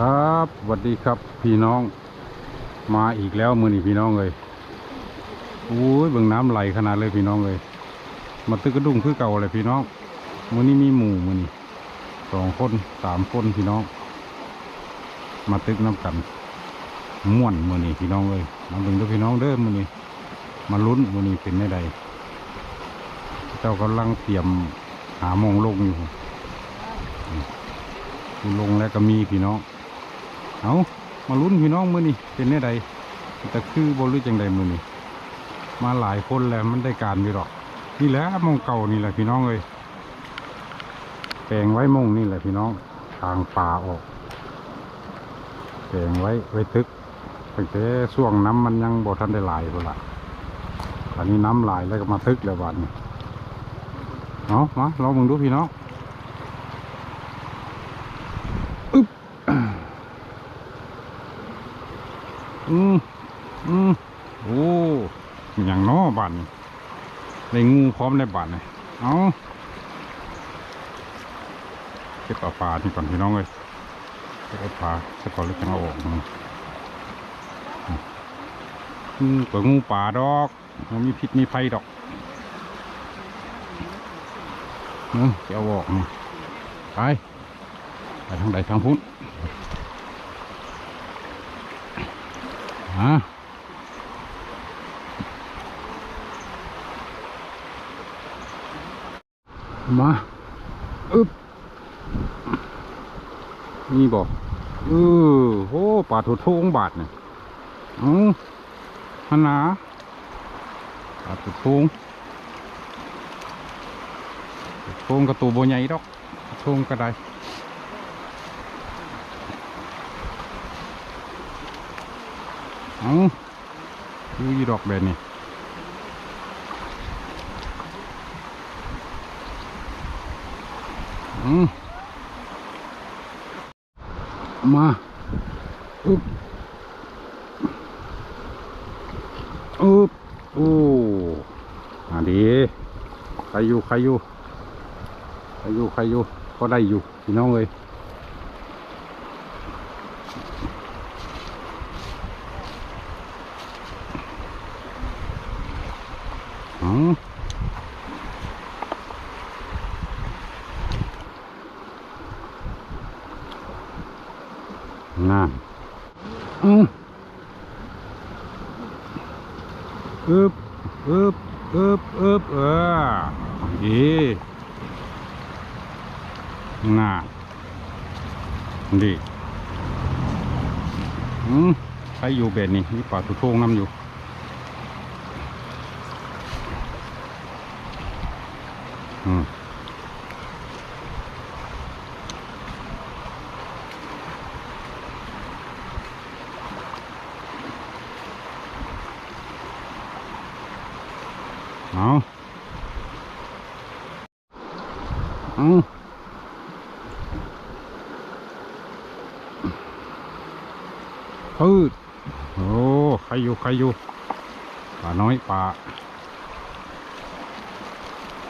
ครับสวัสดีครับพี่น้อง มาอีกแล้วมือนี่พี่น้องเลยโอ้ยเบิ่งน้ำไหลขนาดเลยพี่น้องเลย มาตึกกระดุงคือเก่าเลยพี่น้องมือนี้มีหมู่มือนี่สองคนสามคนพี่น้อง มาตึกน้ำกันม่วนมือนี่พี่น้องเลยมาเบิ่งด้วยพี่น้องเด้อมือนี่มาลุ้นมือนี่เป็นได้ใดเจ้ากำลังเตรียมหาโมงลงอยู่ลงแล้วก็มีพี่น้อง เอามาลุ้นพี่น้องมือนี่เป็นแน่ใดแต่คือบรู้จังใดมือนี่มาหลายคนแล้วมันได้การอยู่หรอก นี่แหละมองเก่านี่แหละพี่น้องเลยแปลงไว้มองนี่แหละพี่น้องทางป่าออกแปลงไว้ไว้ตึกตั้งแต่ช่วงน้ำมันยังบ่ทันได้หลายพุ่นละตอนนี้น้ำหลายแล้วก็มาตึกแล้ววันนี้เอาะมาลองมึงดูพี่น้อง อืมอืมโอ้อย่างน้อบันในงูพร้อมในบันเลยเอาเก็บปลาปลานี่ก่อนพี่น้องเลยเก็บปลาสักก่อนแล้วจะเอาออกอืมตัวงูป่าดอกมันมีพิษมีภัยดอกเนาะจะเอาออกไปไปทางใดทางพุ้นะมาอึบนี่บอกเออโอ้ป่าถุทงบาทเนี่ยเอ้าฮันาป่าถุทงถุทงกระตูโบใหญ่ดอกถุทงก็ได้ เอาดูยีดอกแบบนี้อืมมาอึบอึบโอ้อันดีใครอยู่ใครอยู่ใครอยู่ใครอยู่ก็ได้อยู่พี่น้องเลย นั่นอืมอึบอึบอึบอึบเออดีน่าดีอืมใครอยู่เบ็ดนี่มีป่าตุโทงน้ำอยู่ อืม เอาเอาพืดโอ้ใครอยู่ใครอยู่ป่าน้อยป่า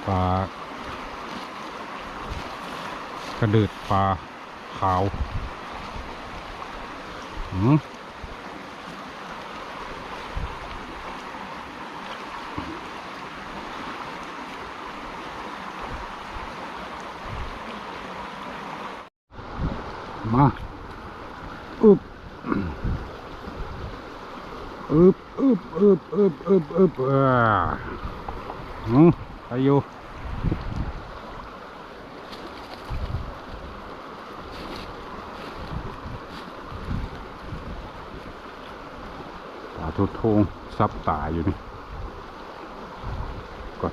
ป่า กระเดิดปลาขาวหืมมาอึบอึบอึบอึบอึบอึบอึบอ่าอืมไปอยู่ ตาทุทงซับตาอยู่นี่ก่อน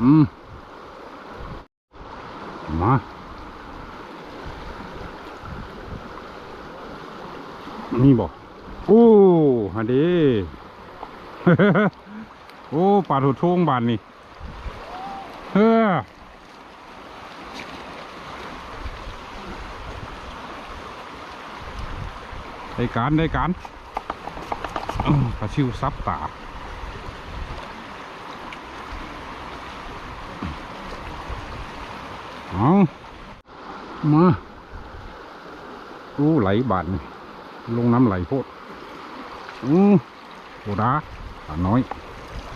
อืม มานี่บอกโอ้ฮันดีโอ้ปลาถุทงบานนี่ ได้การได้การปลาชิวซับตาเอามาอู้ไหลบาดลงน้ำไหลโพดอู้โอดาปลาน้อย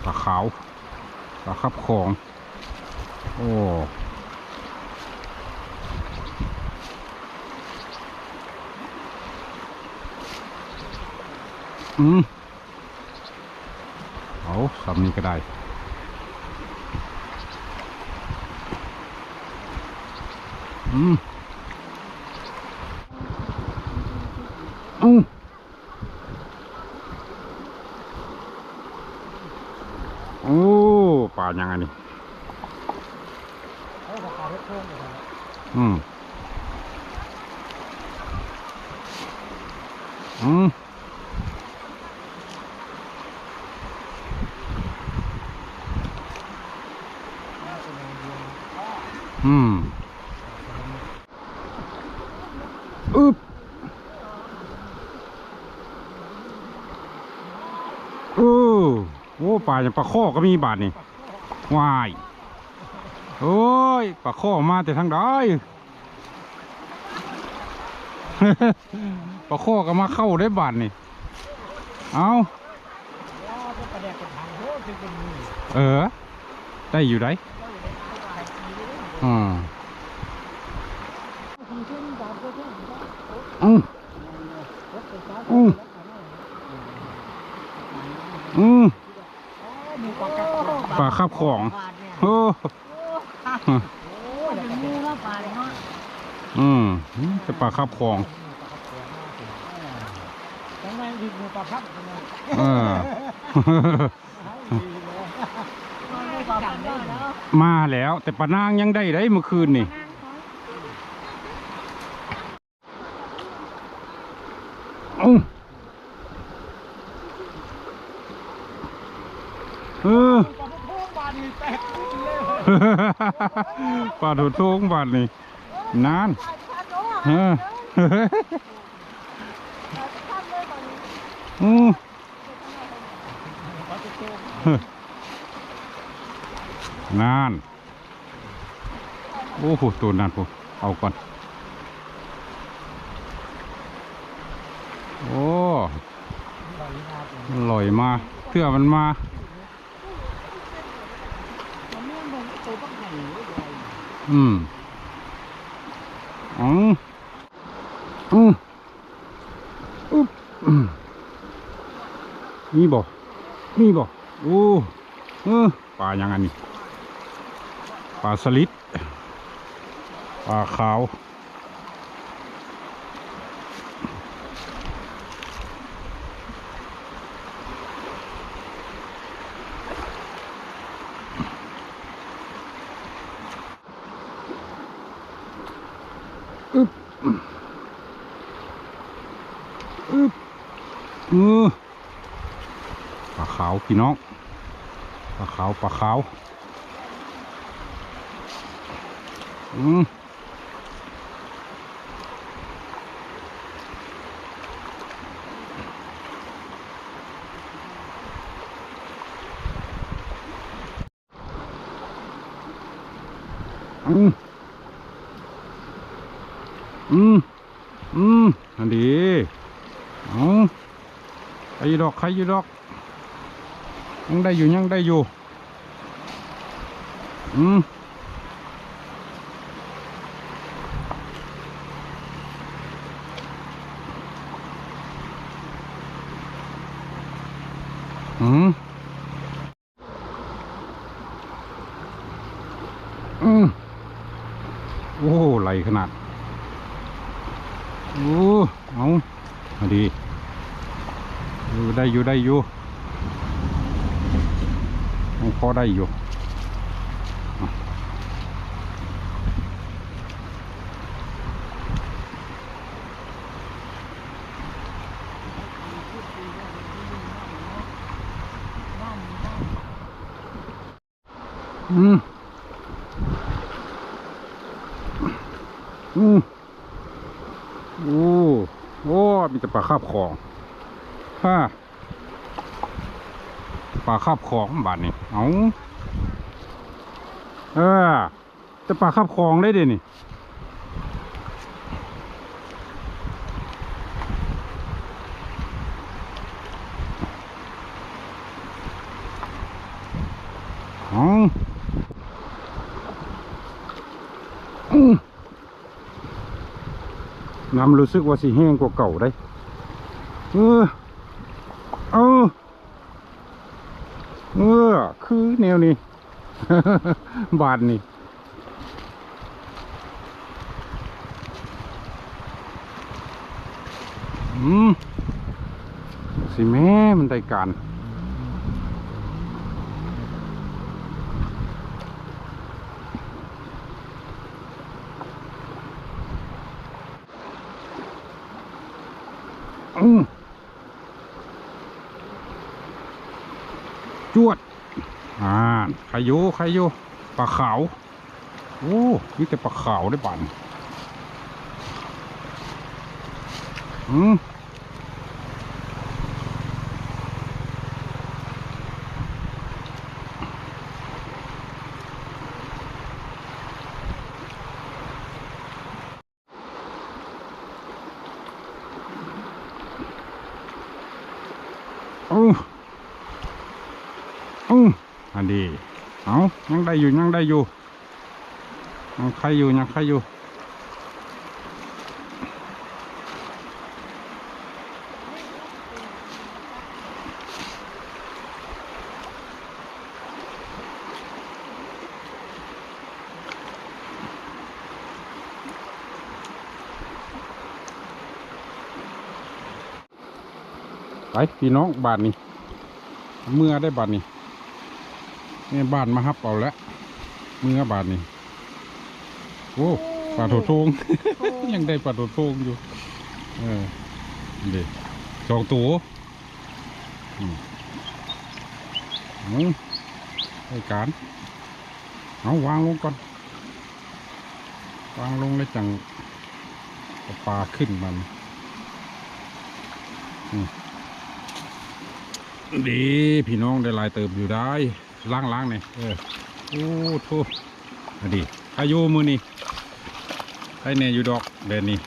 ปลาขาวปลาขับของ โอ้ อืมเอาสำนี้ก็ได้อืมอืมโอ้ปลาอยังไงนี้อืมอืม น่าจะเป็นเดือน อืม อึบเออโอ้ปลาอย่างปลาข้อก็มีบาทนี่วายโอ้ยปลาข้อมาแต่ทางใดปลาข้อก็มาเข้าได้บาทนี่เอาแล้วก็ประเดี๋ยวกระถางโอ้คือเอเออ ได้อยู่ได้อืม คุณขึ้นตามก็ขึ้น อืมอืมอืมปลาคาบของโอ้อืมจะปลาคาบของทำไมดีมือปลาพับทำไมเออปลาพับได้แล้วมาแล้ว แต่ปลานางยังได้ได้เมื่อคืนนี่ อืม เออปลาพวกปลาดีแตกเลยปลาถูทงบาทนี่นานเอออืนานโอ้โหตัวนานปุ๊เอาก่อน โอ้ อร่อยมาเพื่อมันมาอืมอืมอืมอุ๊บอืมมีบ่มีบ่โอ้เออปลาอยังอันนี้ปลาสลิดปลาขาว เออปลาขาวพี่น้องปลาขาวปลาขาว อืมอืม อืม อืม อันดีเอาใคร อกใครอยู่ดอกยังได้อยู่ยังได้อยู่ อืมอืมอืมโอ้ไหลขนาด โอ้ เอามาดี อยู่ได้อยู่ได้อยู่ยังพอได้อยู่อืมอืมโอ้โอ้มีแต่ปลาคาบของ ปลาคาบของบาดนี่เอาเออจะปลาขับคลองได้เด่นี่อ๋ออื้อน้ำรู้สึกว่าสิแห้งกว่าเก่าได้ เอออ เออ คือแน วนี่ บาทนี่อืมสิแม่มันได้การ อืมจวด อ่า ใครอยู่ใครอยู่ปลาขาวโอ้มีแต่ปลาขาวได้ป่านอืมโอ้อืออันดี เอายังได้อยู่ยังได้อยู่ยังใครอยู่ยังใครอยู่ไปพี่น้องบาทนี้เมื่อได้บาทนี้ นี่บ้านมาฮับเอาแล้วเมื่อบาทนี้โอ้ปลาโถโทงยังได้ปลาโถโทงอยู่ เออเด็สองตัวอืมไอ้การเอาวางลงก่อน วางลงแล้วจังปลาขึ้นมันดีพี่น้องได้ลายเติบอยู่ได้ ล้างล้างๆเนี่ยเออโอ้โทอะดีอายุมือนี่ให้แน่อยู่ดอกเดนนี่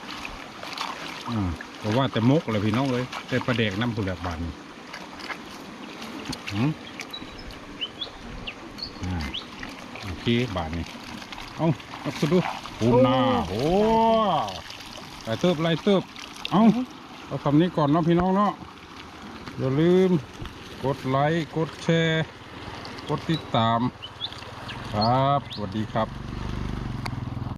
อ่าเพราะว่าแต่มกเลยพี่น้องเลยแต่ประเดกน้ำผุแลบานนี่หืมอ่าโอเคบานนี่เอาเอาสุดดูปูนาโอ้ไล่เติบไล่เติบเอาเอาคำนี้ก่อนเนาะพี่น้องเนาะอย่าลืมกดไลค์กดแชร์ กดติดตาม ครับสวัสดีครับ